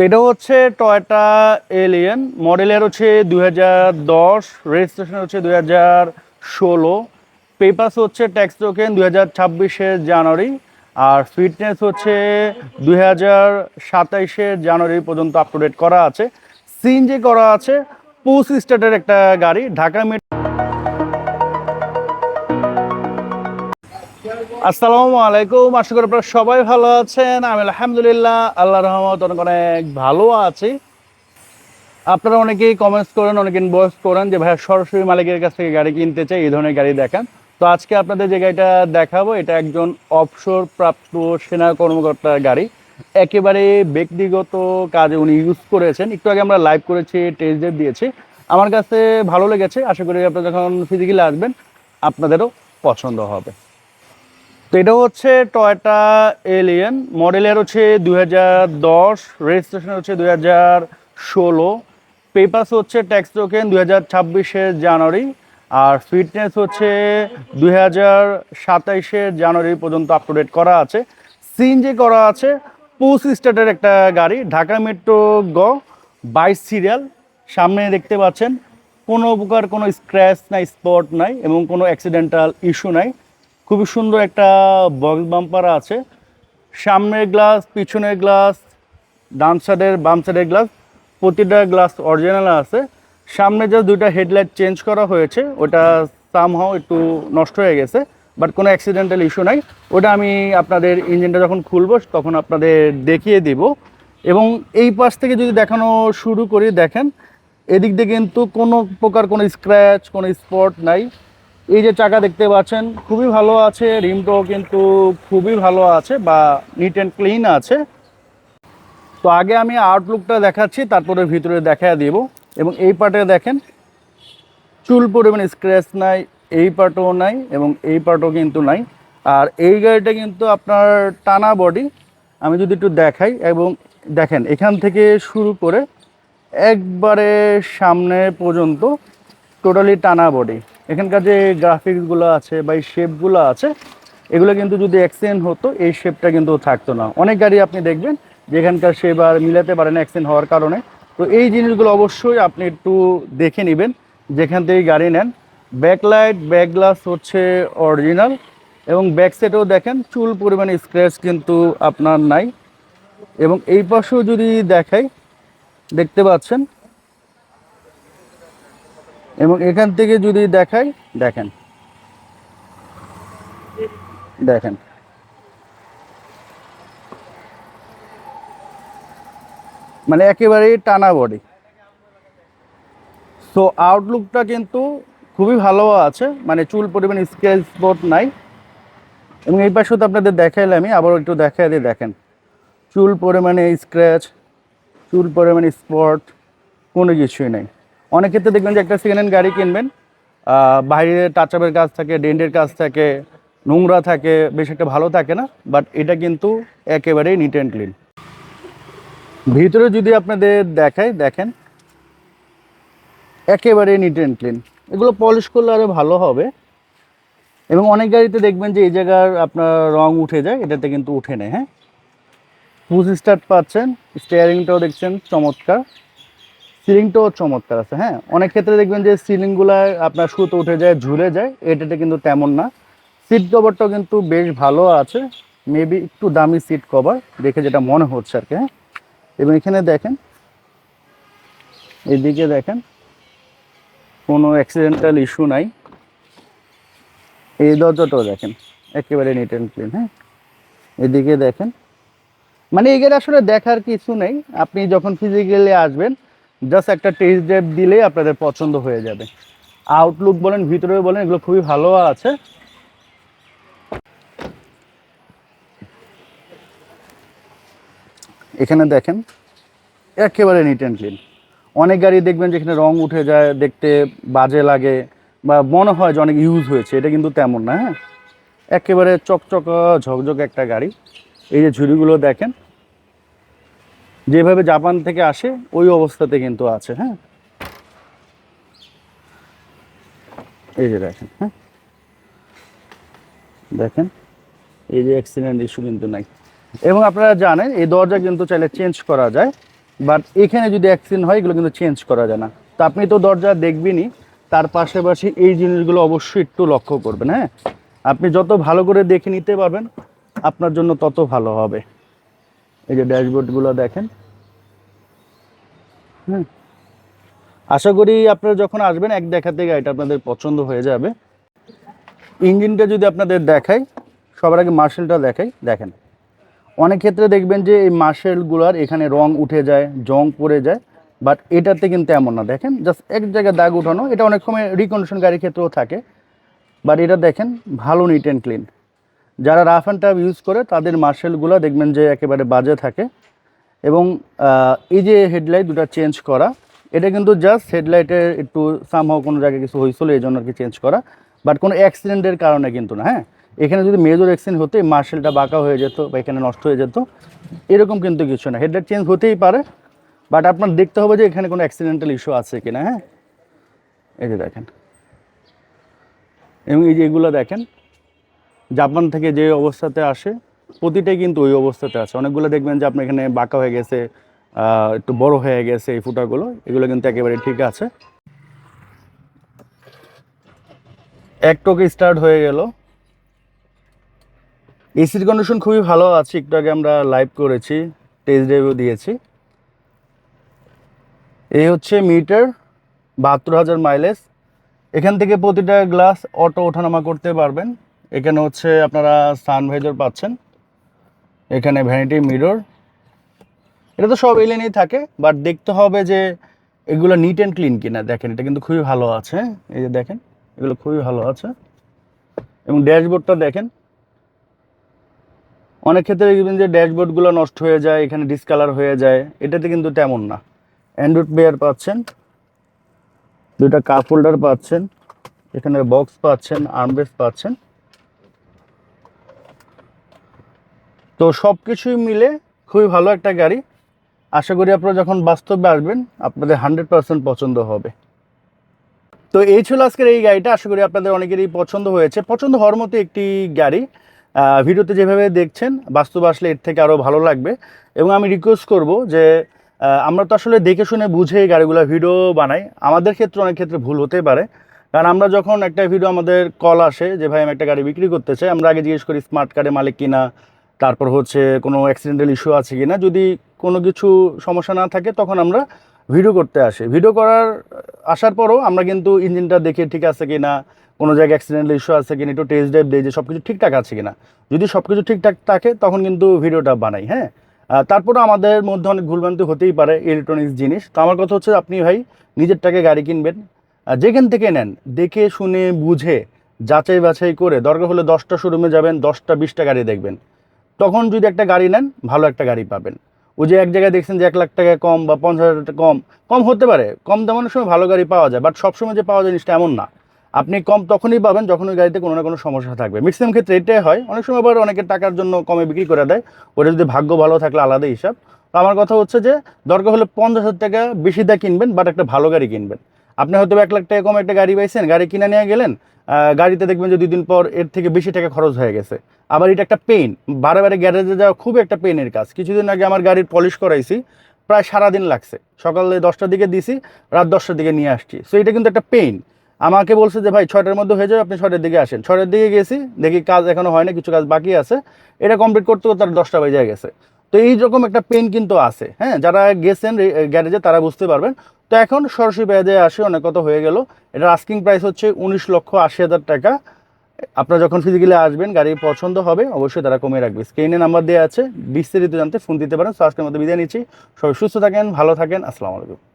তো এটা হচ্ছে টয়টা এলিয়ন মডেলের হচ্ছে দুই হাজার দশ রেজিস্ট্রেশন হচ্ছে দুই হাজার ষোলো। পেপাস হচ্ছে ট্যাক্স টোকেন দুই হাজার ছাব্বিশের জানুয়ারি। আর ফিটনেস হচ্ছে দুই হাজার সাতাইশের জানুয়ারি পর্যন্ত আপ টু ডেট করা আছে। সিএনজি করা আছে। পুস স্টার্টের একটা গাড়ি, ঢাকা মেট্রো আসসালামু আলাইকুম। আশা করি আপনারা সবাই ভালো আছেন। আমি আলহামদুলিল্লাহ আল্লাহ রহমত অনেক অনেক ভালো আছি। আপনারা অনেকেই কমেন্টস করেন, অনেকে ইনবক্স করেন যে, ভাইয়া, সরাসরি মালিকের কাছ থেকে গাড়ি কিনতে চাই, এই ধরনের গাড়ি দেখান। তো আজকে আপনাদের যে গাড়িটা দেখাবো, এটা একজন অবসর প্রাপ্ত সেনা কর্মকর্তার গাড়ি। একেবারে ব্যক্তিগত কাজে উনি ইউজ করেছেন। একটু আগে আমরা লাইভ করেছি টেস্ট দিয়েছি। আমার কাছে ভালো লেগেছে। আশা করি আপনারা যখন ফিজিক্যালি আসবেন, আপনাদেরও পছন্দ হবে। তো এটা হচ্ছে টয়টা এলিয়ন মডেলের হচ্ছে দুই দশ রেজিস্ট্রেশন হচ্ছে দুই হাজার ষোলো। পেপাস হচ্ছে ট্যাক্স টোকেন দুই হাজার ছাব্বিশের জানুয়ারি। আর ফিটনেস হচ্ছে দুই হাজার সাতাইশের জানুয়ারি পর্যন্ত আপ টু ডেট করা আছে সিএনজি করা আছে। পুস স্টার্টের একটা গাড়ি, ঢাকা মেট্রো গ বাইশ সিরিয়াল সামনে দেখতে পাচ্ছেন, কোনো প্রকার কোনো স্ক্র্যাচ নাই স্পট নাই এবং কোনো অ্যাক্সিডেন্টাল ইস্যু নাই। খুবই সুন্দর একটা বক্স বাম্পার আছে। সামনের গ্লাস পিছনের গ্লাস ডান সাইডের বাম সাইডের গ্লাস প্রতিটা গ্লাস অরিজিনাল আছে। সামনে যে দুইটা হেডলাইট চেঞ্জ করা হয়েছে। ওটা সামহাও একটু নষ্ট হয়ে গেছে বাট কোনো অ্যাক্সিডেন্টাল ইস্যু নাই। ওটা আমি আপনাদের ইঞ্জিনটা যখন খুলবো, তখন আপনাদের দেখিয়ে দিব। এবং এই পাশ থেকে যদি দেখানো শুরু করি, দেখেন, এদিক দিয়ে কিন্তু কোনো প্রকার কোনো স্ক্র্যাচ কোনো স্পট নাই। এই যে চাকা দেখতে পাচ্ছেন, খুবই ভালো আছে, রিমটাও কিন্তু খুবই ভালো আছে বা নিট অ্যান্ড ক্লিন আছে। তো আগে আমি আউটলুকটা দেখাচ্ছি, তারপরে ভিতরে দেখা দিব। এবং এই পার্টে দেখেন, চুল পরিমাণ স্ক্র্যাচ নাই, এই পার্টও নাই এবং এই পার্টও কিন্তু নাই। আর এই গাড়িটা কিন্তু আপনার টানা বডি আমি যদি একটু দেখাই এবং দেখেন, এখান থেকে শুরু করে একবারে সামনে পর্যন্ত টোটালি টানা বডি এখানকার যে গ্রাফিক্সগুলো আছে বা এই শেপগুলো আছে, এগুলো কিন্তু যদি অ্যাক্সিডেন্ট হতো, এই শেপটা কিন্তু থাকতো না। অনেক গাড়ি আপনি দেখবেন যেখানকার শেপ আর মিলাতে পারেন অ্যাক্সিডেন্ট হওয়ার কারণে। তো এই জিনিসগুলো অবশ্যই আপনি একটু দেখে নেবেন, যেখান থেকে গাড়ি নেন। ব্যাকলাইট ব্যাক গ্লাস হচ্ছে অরিজিনাল এবং ব্যাক সাইডেও দেখেন, চুল পরিমাণে স্ক্র্যাচ কিন্তু আপনার নাই। এবং এই পাশেও যদি দেখাই, দেখতে পাচ্ছেন এবং এখান থেকে যদি দেখাই, দেখেন। দেখেন। মানে একেবারেই টানা বডি সো আউটলুকটা কিন্তু খুবই ভালো আছে মানে চুল পরিমাণ স্কেল স্পট নাই। এবং এই পাশেও তো আপনাদের দেখাইলে আমি আবার একটু দেখাই দিয়ে দেখেন। চুল পরিমাণে স্ক্র্যাচ চুল পরিমাণে স্পট কোনো কিছুই নেই। অনেক ক্ষেত্রে দেখবেন যে একটা সেকেন্ড হ্যান্ড গাড়ি কিনবেন বাইরে টাচ আপের কাজ থাকে ডেন্টের কাজ থাকে, নোংরা থাকে, বেশ একটা ভালো থাকে না বাট এটা কিন্তু একেবারেই নিট অ্যান্ড ক্লিন ভিতরে যদি আপনাদের দেখাই, দেখেন, একেবারেই নিট অ্যান্ড ক্লিন এগুলো পলিশ করলে আরও ভালো হবে। এবং অনেক গাড়িতে দেখবেন যে এই জায়গার আপনার রং উঠে যায়, এটাতে কিন্তু উঠে নেয় হ্যাঁ? পুশ স্টার্ট পাচ্ছেন স্টিয়ারিংটাও দেখছেন, চমৎকার। সিলিংটাও চমৎকার আছে হ্যাঁ? অনেক ক্ষেত্রে দেখবেন যে সিলিংগুলো আপনার সুতো উঠে যায়, ঝুলে যায়, এটাতে কিন্তু তেমন না। সিট কভারটাও কিন্তু বেশ ভালো আছে মেবি একটু দামি সিট কভার দেখে যেটা মনে হচ্ছে আর কি হ্যাঁ? এবং এখানে দেখেন, এদিকে দেখেন, কোনো অ্যাক্সিডেন্টাল ইস্যু নাই। এই দরজাটাও দেখেন, একেবারে নিট অ্যান্ড ক্লিন হ্যাঁ? এদিকে দেখেন মানে এগুলো আসলে দেখার কিছু নেই। আপনি যখন ফিজিক্যালি আসবেন জাস্ট একটা টেস্ট ড্রাইভ দিলেই আপনাদের পছন্দ হয়ে যাবে। আউটলুক বলেন, ভিতরে বলেন, এগুলো খুবই ভালো আছে। এখানে দেখেন, একেবারে নিট অ্যান্ড ক্লিন অনেক গাড়ি দেখবেন যেখানে রং উঠে যায়, দেখতে বাজে লাগে, বা মনে হয় যে অনেক ইউজ হয়েছে, এটা কিন্তু তেমন না হ্যাঁ? একেবারে চকচক, ঝকঝক একটা গাড়ি। এই যে ঝুড়িগুলো দেখেন যেভাবে জাপান থেকে আসে, ওই অবস্থাতে কিন্তু আছে হ্যাঁ? এই যে দেখেন হ্যাঁ? দেখেন, এই যে অ্যাক্সিডেন্ট ইস্যু কিন্তু নাই। এবং আপনারা জানেন, এই দরজা কিন্তু চাইলে চেঞ্জ করা যায় বাট এখানে যদি অ্যাক্সিডেন্ট হয়, এগুলো কিন্তু চেঞ্জ করা যায় না। তো আপনি তো দরজা দেখবেনই, তার পাশাপাশি এই জিনিসগুলো অবশ্যই একটু লক্ষ্য করবেন হ্যাঁ? আপনি যত ভালো করে দেখে নিতে পারবেন, আপনার জন্য তত ভালো হবে। এই যে ড্যাশবোর্ডগুলো দেখেন। হুম। আশা করি আপনারা যখন আসবেন এক দেখাতে গাড়িটা আপনাদের পছন্দ হয়ে যাবে। ইঞ্জিনটা যদি আপনাদের দেখাই সবার আগে মার্শেলটা দেখাই দেখেন। অনেক ক্ষেত্রে দেখবেন যে এই মার্শেলগুলোর এখানে রং উঠে যায় জং পড়ে যায় বাট এটাতে কিন্তু এমন না। দেখেন জাস্ট এক জায়গায় দাগ উঠানো এটা অনেক সময় রিকন্ডিশন গাড়ির ক্ষেত্রেও থাকে বাট এটা দেখেন ভালো নিট অ্যান্ড ক্লিন যারা রাফ অ্যান্ড টাফ ইউজ করে, তাদের মার্শেলগুলো দেখবেন যে একেবারে বাজে থাকে। এবং এই যে হেডলাইট দুটো চেঞ্জ করা, এটা কিন্তু জাস্ট হেডলাইটের একটু সামহাও কোনো জায়গায় কিছু হয়েছিল, এই জন্য আর কি চেঞ্জ করা। বাট কোনো অ্যাক্সিডেন্টের কারণে কিন্তু না হ্যাঁ? এখানে যদি মেজর অ্যাক্সিডেন্ট হতে মার্শেলটা বাঁকা হয়ে যেত বা এখানে নষ্ট হয়ে যেত, এরকম কিন্তু কিছু না। হেডলাইট চেঞ্জ হতেই পারে বাট আপনার দেখতে হবে যে এখানে কোনো অ্যাক্সিডেন্টাল ইস্যু আছে কিনা হ্যাঁ? এই যে দেখেন। এবং এই যে এগুলো দেখেন জাপান থেকে যে অবস্থাতে আসে, প্রতিটাই কিন্তু ওই অবস্থাতে আছে। অনেকগুলো দেখবেন যে আপনার এখানে বাঁকা হয়ে গেছে একটু বড় হয়ে গেছে এই ফুটাগুলো, এগুলো কিন্তু একেবারে ঠিক আছে। এক টোকে স্টার্ট হয়ে গেল। এসির কন্ডিশন খুবই ভালো আছে, একটু আগে আমরা লাইভ করেছি টেস্ট ড্রাইভও দিয়েছি। এই হচ্ছে মিটার বাহাত্তর হাজার মাইলেজ এখান থেকে প্রতিটা গ্লাস অটো ওঠানামা করতে পারবেন। এখানে হচ্ছে আপনারা সানভাইজার পাচ্ছেন। এখানে ভ্যানিটি মিরর এটা তো সব এলেনেই থাকে বাট দেখতে হবে যে এগুলো নিট অ্যান্ড ক্লিন কিনা। দেখেন, এটা কিন্তু খুবই ভালো আছে। এই যে দেখেন, এগুলো খুবই ভালো আছে। এবং ড্যাশবোর্ডটা দেখেন। অনেক ক্ষেত্রে দেখবেন যে ড্যাশবোর্ডগুলো নষ্ট হয়ে যায়, এখানে ডিসকালার হয়ে যায়। এটাতে কিন্তু তেমন না। অ্যান্ড্রয়েড প্লেয়ার পাচ্ছেন। দুটা কাপ হোল্ডার পাচ্ছেন। এখানে বক্স পাচ্ছেন আর্মরেস্ট পাচ্ছেন। তো সব কিছুই মিলে খুবই ভালো একটা গাড়ি। আশা করি আপনারা যখন বাস্তবে আসবেন, আপনাদের হান্ড্রেড পার্সেন্ট পছন্দ হবে। তো এই ছিল আজকের এই গাড়িটা। আশা করি আপনাদের অনেকেরই পছন্দ হয়েছে। পছন্দ হওয়ার মতো একটি গাড়ি। ভিডিওতে যেভাবে দেখছেন, বাস্তব আসলে এর থেকে আরও ভালো লাগবে। এবং আমি রিকোয়েস্ট করব যে আমরা তো আসলে দেখে শুনে বুঝে গাড়িগুলো ভিডিও বানাই। আমাদের ক্ষেত্রে অনেক ক্ষেত্রে ভুল হতে পারে। কারণ আমরা যখন একটা ভিডিও আমাদের কল আসে যে, ভাই, আমি একটা গাড়ি বিক্রি করতে চাই। আমরা আগে জিজ্ঞেস করি, স্মার্ট কার্ডের মালিক কিনা তারপর হচ্ছে কোনো অ্যাক্সিডেন্টাল ইস্যু আছে কি না যদি কোনো কিছু সমস্যা না থাকে তখন আমরা ভিডিও করতে আসি। ভিডিও করার আসার পরও আমরা কিন্তু ইঞ্জিনটা দেখে ঠিক আছে কি না কোনো জায়গায় অ্যাক্সিডেন্টাল ইস্যু আছে কিনা, একটু টেস্ট ড্রাইভ দিই যে সব কিছু ঠিকঠাক আছে কিনা। যদি সব কিছু ঠিকঠাক থাকে, তখন কিন্তু ভিডিওটা বানাই হ্যাঁ? তারপরেও আমাদের মধ্যে অনেক ভুলভ্রান্তি হতেই পারে ইলেকট্রনিক্স জিনিস। তো আমার কথা হচ্ছে আপনি ভাই নিজের টাকে গাড়ি কিনবেন যেখান থেকে নেন, দেখে, শুনে, বুঝে যাচাই বাছাই করে, দরকার হলে দশটা শোরুমে যাবেন, দশটা, বিশটা গাড়ি দেখবেন। তখন যদি একটা গাড়ি নেন, ভালো একটা গাড়ি পাবেন। ওই যে এক জায়গায় দেখছেন যে এক লাখ টাকা কম বা পঞ্চাশ হাজার টাকা কম কম হতে পারে। কম দামের সময় ভালো গাড়ি পাওয়া যায় বাট সবসময় যে পাওয়া যায় জিনিসটা এমন না। আপনি কম তখনই পাবেন যখন ওই গাড়িতে কোনো না কোনো সমস্যা থাকবে। ম্যাক্সিমাম ক্ষেত্রে এটাই হয়, অনেক সময় আবার অনেকের টাকার জন্য কমে বিক্রি করে দেয়। ওটা যদি ভাগ্য ভালো থাকলে আলাদা হিসাব। তো আমার কথা হচ্ছে যে, দরকার হলে পঞ্চাশ হাজার টাকা বেশি দিয়ে কিনবেন বাট একটা ভালো গাড়ি কিনবেন। আপনি হয়তো এক লাখ টাকা কম একটা গাড়ি পাইছেন, গাড়ি কিনে নিয়ে গেলেন গাড়িতে দেখবেন যে দুই দিন পর এর থেকে বেশি টাকা খরচ হয়ে গেছে। আবার এটা একটা পেন বারে বারে গ্যারেজে যাওয়া খুব একটা পেনের কাজ। কিছুদিন আগে আমার গাড়ির পলিশ করাইছি, প্রায় সারাদিন লাগছে। সকালে দশটার দিকে দিছি, রাত দশটার দিকে নিয়ে আসছি। সো এটা কিন্তু একটা পেইন আমাকে বলছে যে, ভাই, ছয়টার মধ্যে হয়ে যাবে, আপনি ছয়টার দিকে আসেন। ছয়টার দিকে গেছি, দেখি কাজ এখনও হয় না, কিছু কাজ বাকি আছে। এটা কমপ্লিট করতে করতে তার দশটা বেজে গেছে। তো এই রকম একটা পেন কিন্তু আছে হ্যাঁ? যারা গেছেন গ্যারেজে তারা বুঝতে পারবেন। তো এখন সরাসরি বেদে আসে, অনেক কথা হয়ে গেল। এটা আস্কিং প্রাইস হচ্ছে উনিশ লক্ষ আশি হাজার টাকা। আপনারা যখন ফিজিক্যালি আসবেন, গাড়ি পছন্দ হবে, অবশ্যই তারা কমিয়ে রাখবে। স্ক্রিনে নাম্বার দেওয়া আছে, বিস্তারিত জানতে ফোন দিতে পারেন। সো আজকের মধ্যে বিদায় নিচ্ছি। সবাই সুস্থ থাকেন, ভালো থাকেন। আসসালামু আলাইকুম।